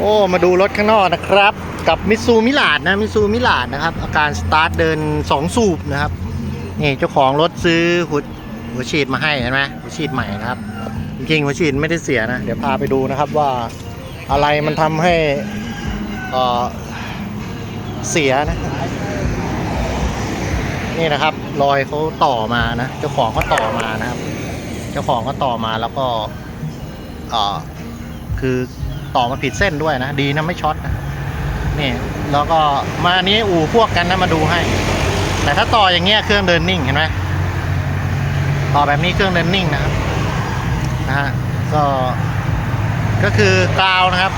โอ้ มาดูรถข้างนอกนะครับ กับมิซูมิลาดนะมิซูมิลาดนะครับ อาการสตาร์ทเดิน 2 สูบนะครับนี่เจ้าของรถซื้อหัวหัวฉีดมาให้เห็นไหมหัวฉีดใหม่นะครับ จริงๆหัวฉีดไม่ได้เสียนะ เดี๋ยวพาไปดูนะครับว่าอะไรมันทำให้เอ่อเสียนะ นี่นะครับ รอยเขาต่อมานะ เจ้าของก็ต่อมานะครับ เจ้าของก็ต่อมาแล้วก็อ่อคือ ต่อมาผิดเส้นด้วยนะ ดีนะไม่ช็อตนะนี่แล้วก็มาอันนี้อู่พวกกันนะมาดูให้ แต่ถ้าต่ออย่างเงี้ยเครื่องเดินนิ่งเห็นไหมต่อแบบนี้เครื่องเดินนิ่งนะครับนะฮะก็ก็คือกาวนะครับ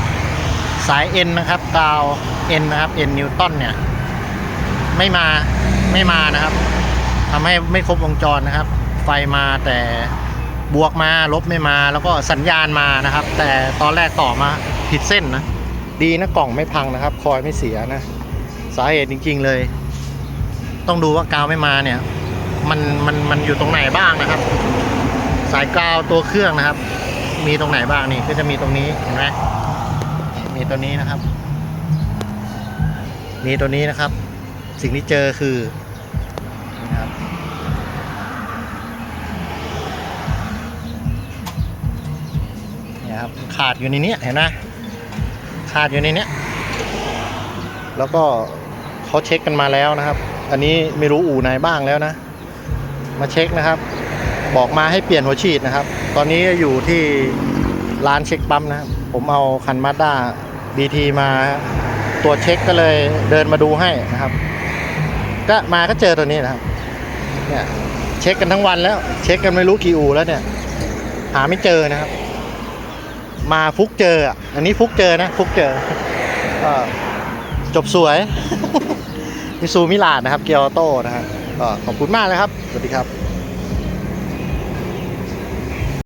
สายเอ็นนะครับกาวเอ็นนะครับเอ็นนิวตันเนี่ย ไม่มาไม่มานะครับทำให้ไม่ครบวงจรนะครับ ไฟมาแต่ บวกมาลบไม่มาแล้วก็สัญญาณมานะครับ แต่ตอนแรกต่อมาผิดเส้นนะ ดีนะกล่องไม่พังนะครับ คอยไม่เสียนะ สาเหตุจริง ๆเลย ต้องดูว่ากาวไม่มาเนี่ย มันมันมันอยู่ตรงไหนบ้างนะครับ สายกาวตัวเครื่องนะครับ มีตรงไหนบ้างนี่ก็จะมีตรงนี้เห็นไหมมีตัวนี้นะครับ มีตัวนี้นะครับ สิ่งที่เจอคือนี่นะครับเนี่ยครับขาดอยู่ในเนี้ยเห็นไหมขาดอยู่ในเนี้ยแล้วก็เขาเช็คกันมาแล้วนะครับ อันนี้ไม่รู้อู่ไหนบ้างแล้วนะ มาเช็คนะครับ บอกมาให้เปลี่ยนหัวฉีดนะครับ ตอนนี้อยู่ที่ร้านเช็คปั๊มนะครับ ผมเอาคันมาด้าบีทีมาตรวจเช็คก็เลยเดินมาดูให้นะครับ ก็มาก็เจอตัวนี้นะครับเนี่ยเช็คกันทั้งวันแล้ว เช็คกันไม่รู้กี่อู่แล้วเนี่ย หาไม่เจอนะครับ มาฟุกเจออะอันนี้ฟุกเจอนะ ฟุกเจอก็จบสวยมิซูมิลาดนะครับ เกียร์ออโต้นะฮะก็ขอบคุณมากเลยครับ สวัสดีครับ